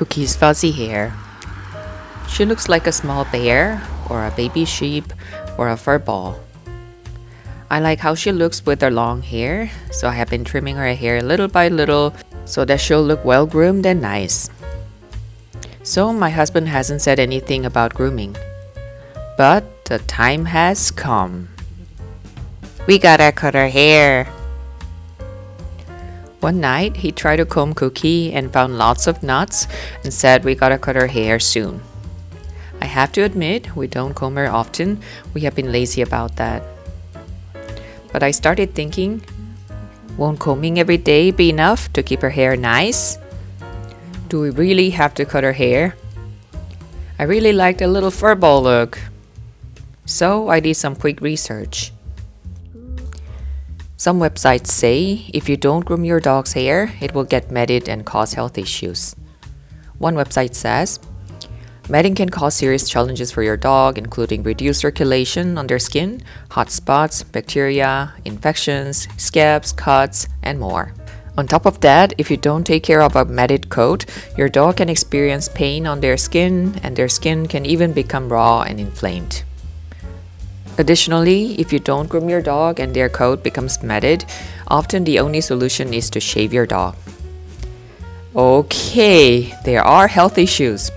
Cookie's fuzzy hair. She looks like a small bear, or a baby sheep, or a fur ball. I like how she looks with her long hair, so I have been trimming her hair little by little so that she'll look well groomed and nice. So my husband hasn't said anything about grooming. But the time has come. We gotta cut her hair. One night, he tried to comb Cookie and found lots of knots and said we gotta cut her hair soon. I have to admit, we don't comb her often. We have been lazy about that. But I started thinking, won't combing every day be enough to keep her hair nice? Do we really have to cut her hair? I really like the little furball look. So I did some quick research. Some websites say if you don't groom your dog's hair, it will get matted and cause health issues. One website says matting can cause serious challenges for your dog, including reduced circulation on their skin, hot spots, bacteria, infections, scabs, cuts, and more. On top of that, if you don't take care of a matted coat, your dog can experience pain on their skin, and their skin can even become raw and inflamed. Additionally, if you don't groom your dog and their coat becomes matted, often the only solution is to shave your dog. Okay, there are health issues.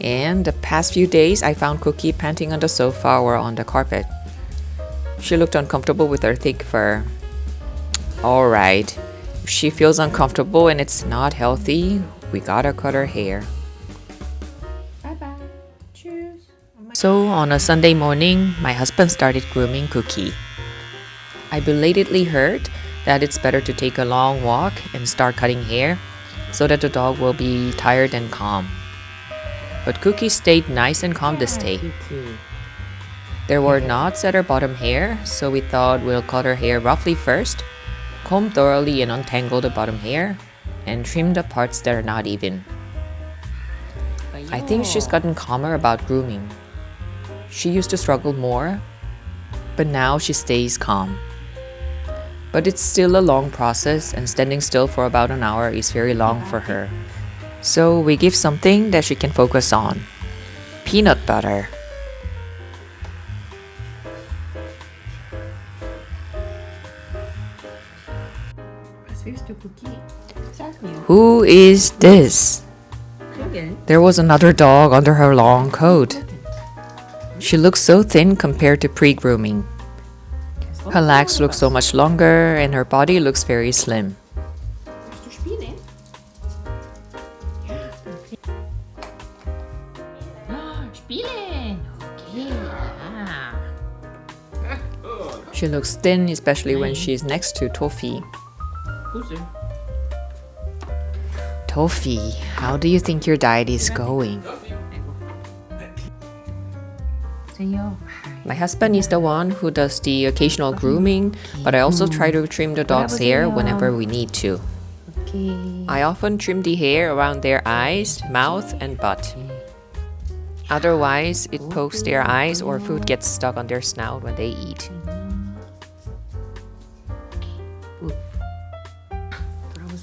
And the past few days, I found Cookie panting on the sofa or on the carpet. She looked uncomfortable with her thick fur. Alright, if she feels uncomfortable and it's not healthy, we gotta cut her hair. So on a Sunday morning, my husband started grooming Cookie. I belatedly heard that it's better to take a long walk and start cutting hair so that the dog will be tired and calm. But Cookie stayed nice and calm this day. There were knots at her bottom hair, so we thought we'll cut her hair roughly first, comb thoroughly and untangle the bottom hair, and trim the parts that are not even. I think she's gotten calmer about grooming. She used to struggle more, but now she stays calm. But it's still a long process, and standing still for about an hour is very long for her. So we give something that she can focus on peanut butter. Who is this? There was another dog under her long coat. She looks so thin compared to pre grooming. Her legs look so much longer and her body looks very slim. She looks thin, especially when she's next to Toffee. Toffee, how do you think your diet is going? My husband is the one who does the occasional grooming, but I also try to trim the dog's hair whenever we need to. I often trim the hair around their eyes, mouth, and butt. Otherwise, it pokes their eyes or food gets stuck on their snout when they eat.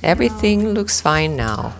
Everything looks fine now.